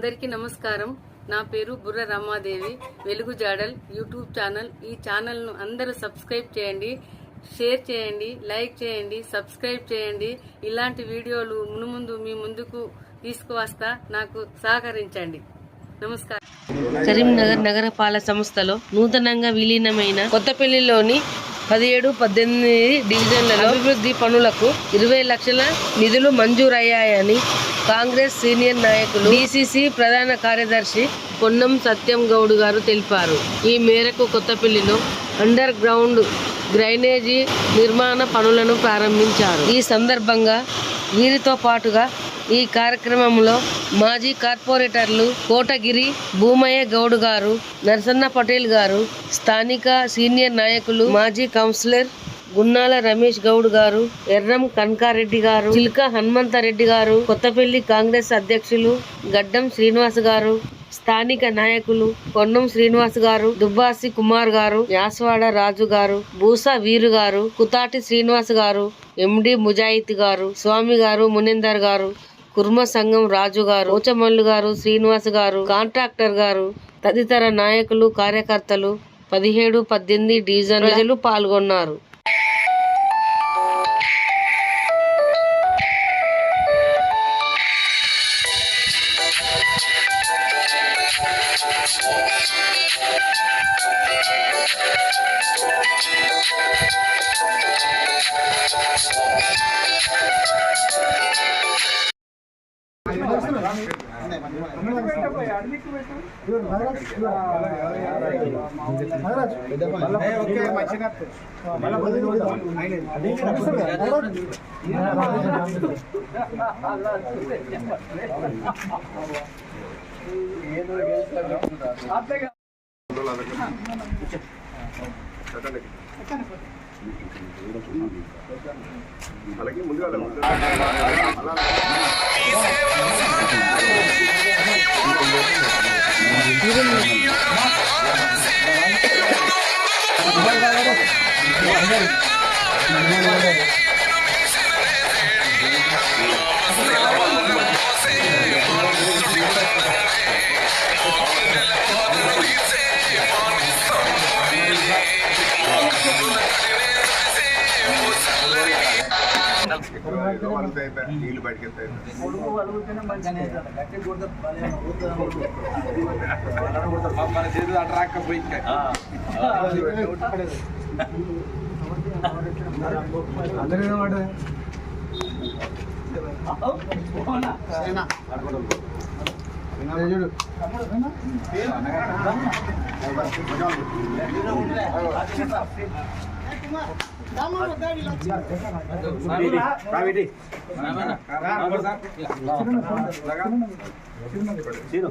అందరికీ నమస్కారం. నా పేరు బుర్ర రమాదేవి. వెలుగు జాడల్ యూట్యూబ్ ఛానల్. ఈ ఛానల్ను అందరూ సబ్స్క్రైబ్ చేయండి షేర్ చేయండి లైక్ చేయండి సబ్స్క్రైబ్ చేయండి. ఇలాంటి వీడియోలు మునుముందు మీ ముందుకు తీసుకువస్తా నాకు సహకరించండి. నమస్కారం. కరీంనగర్ నగరపాలక సంస్థలో నూతనంగా విలీనమైన కొత్తపల్లిలోని పదిహేడు పద్దెనిమిది డివిజన్లలో అభివృద్ధి పనులకు ఇరవై లక్షల నిధులు మంజూరయ్యాయని కాంగ్రెస్ సీనియర్ నాయకులు డిసిసి ప్రధాన కార్యదర్శి పొన్నం సత్యం గౌడ్ గారు తెలిపారు. ఈ మేరకు కొత్తపల్లిలో అండర్ గ్రౌండ్ డ్రైనేజీ నిర్మాణ పనులను ప్రారంభించారు. ఈ సందర్భంగా వీరితో పాటుగా ఈ కార్యక్రమంలో మాజీ కార్పొరేటర్లు కోటగిరి భూమయ్య గౌడ్ గారు నరసన్న పటేల్ గారు స్థానిక సీనియర్ నాయకులు మాజీ కౌన్సిలర్ గున్నాల రమేష్ గౌడ్ గారు ఎర్రం కనకారెడ్డి గారు చిల్క హనుమంతారెడ్డి గారు కొత్తపల్లి కాంగ్రెస్ అధ్యక్షులు గడ్డం శ్రీనివాస్ గారు స్థానిక నాయకులు కొండం శ్రీనివాస్ గారు దుబ్బాసి కుమార్ గారు యాస్వాడ రాజు గారు బూసా వీరు గారు కుతాటి శ్రీనివాస్ గారు ఎండి ముజాయిత్ గారు స్వామి గారు మునిందర్ గారు కుర్మ సంఘం రాజు గారు ఓచమల్లు గారు శ్రీనివాస్ గారు కాంట్రాక్టర్ గారు తదితర నాయకులు కార్యకర్తలు పదిహేడు పద్దెనిమిది డివిజన్ ప్రజలు పాల్గొన్నారు. ఏదో అలాగే ముందుగా వాళ్ళతో అయిపోయి నీళ్ళు బయటకు వెళ్తాయి మన చేతులు అటు రాకపోయి మలగారి పాట ఏంటో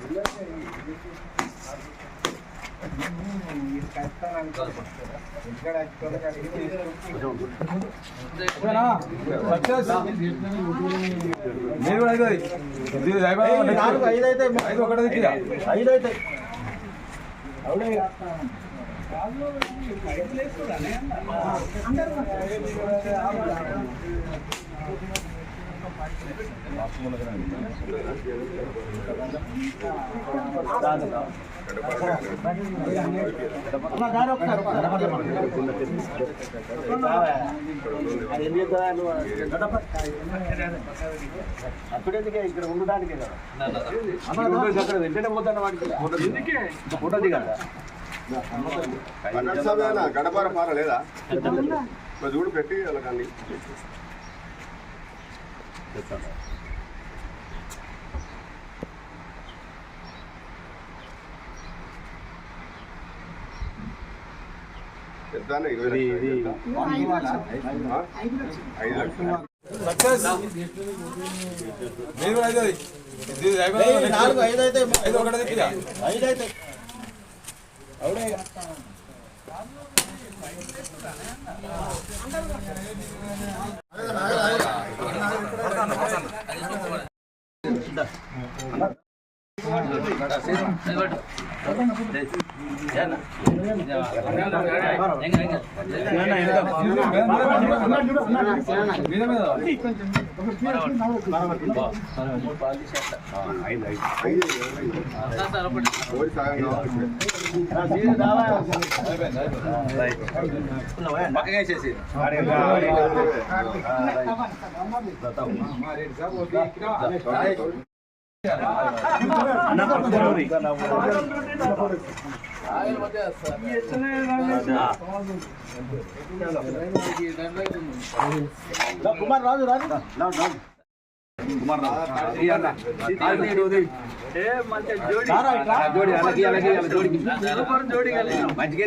పెట్టు, ఐదు ఐదు నేను కూడా ఐదు ఐదు ఒకటి ఐదు అయితే అప్పుడెందుకే ఇక్కడ ఉండడానికి కదా అక్కడ వెంటనే పోతాను వాడికి ఫోటో దిగాల పన్నెండు సమయాన గడపర పార లేదా? మరి చూడు పెట్టి అలా కానీ ఎంత అన్న? ఇరవై లక్షలు ఎంత? ఆ? ఐదు లక్షలు సక్సెస్ మీరు కూడా ఐదు అది. ఇది అయిపోయింది. నాలుగు ఐదు అయితే ఐదు ఒకటి దిక్కుదా ఐదు అయితే అవునే ఇక. మీద మీద ఐదు ఐదు కుమార్ రాజు రాజు మంచిగా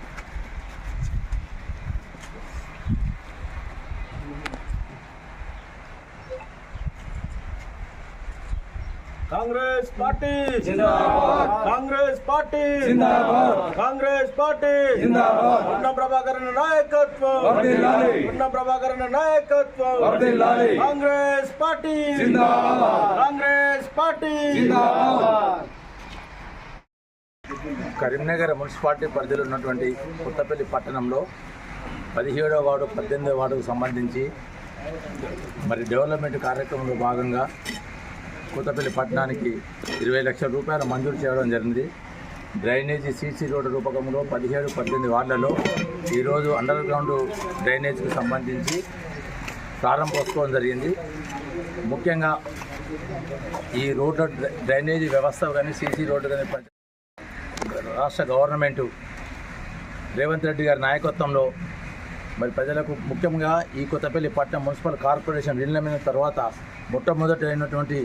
Congress party. Congress party. Congress party. ఉన్న ప్రభాకరన్ నాయకత్వం. ఉన్న ప్రభాకరన్ నాయకత్వం. Congress party. Congress party. Karimnagar municipality పరిధిలో ఉన్నటువంటి కొత్తపల్లి పట్టణంలో పదిహేడవ వార్డు పద్దెనిమిదవ వార్డుకు సంబంధించి మరి డెవలప్మెంట్ కార్యక్రమంలో భాగంగా కొత్తపల్లి పట్టణానికి ఇరవై లక్షల రూపాయలు మంజూరు చేయడం జరిగింది. డ్రైనేజీ సీసీ రోడ్డు రూపకంలో పదిహేడు పద్దెనిమిది వార్డులలో ఈరోజు అండర్ గ్రౌండ్ డ్రైనేజీకి సంబంధించి ప్రారంభోత్సవం జరిగింది. ముఖ్యంగా ఈ రోడ్డు డ్రైనేజీ వ్యవస్థ కానీ సీసీ రోడ్డు కానీ రాష్ట్ర గవర్నమెంటు రేవంత్ రెడ్డి గారి నాయకత్వంలో మరి ప్రజలకు ముఖ్యంగా ఈ కొత్తపల్లి పట్టణం మున్సిపల్ కార్పొరేషన్ విలీనమైన తర్వాత మొట్టమొదటి అయినటువంటి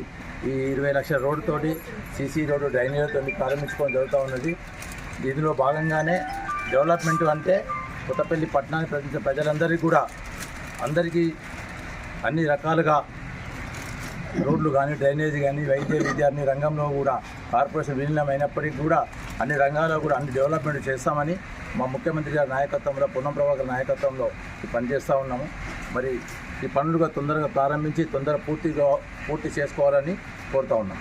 ఈ ఇరవై లక్షల రోడ్డుతోటి సీసీ రోడ్డు డ్రైనేజీతో ప్రారంభించుకోవడం జరుగుతూ ఉన్నది. దీనిలో భాగంగానే డెవలప్మెంట్ అంటే కొత్తపల్లి పట్టణానికి ప్రజలందరికీ కూడా అందరికీ అన్ని రకాలుగా రోడ్లు కానీ డ్రైనేజీ కానీ వైద్య విద్య అన్ని రంగంలో కూడా కార్పొరేషన్ విలీనం అయినప్పటికీ కూడా అన్ని రంగాల్లో కూడా అన్ని డెవలప్మెంట్ చేస్తామని మా ముఖ్యమంత్రి గారి నాయకత్వంలో పొన్నం ప్రభాకర్ నాయకత్వంలో పనిచేస్తూ పని చేస్తూ ఉన్నాము. మరి ఈ పనులుగా తొందరగా ప్రారంభించి తొందరగా పూర్తిగా పూర్తి చేసుకోవాలని కోరుతా ఉన్నాం.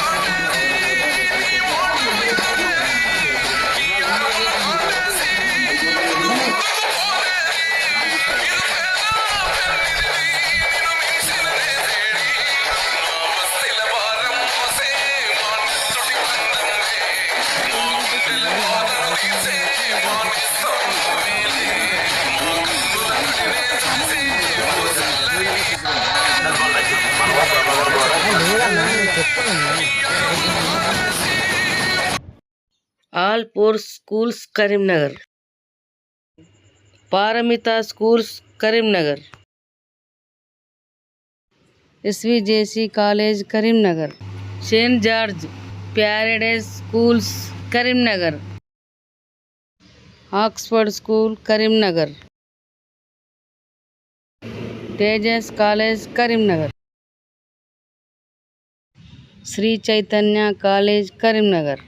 all four schools Karimnagar Paramita schools Karimnagar SVJC college Karimnagar saint George paradise schools Karimnagar Oxford school Karimnagar Tejas college Karimnagar Shri Chaitanya college Karimnagar.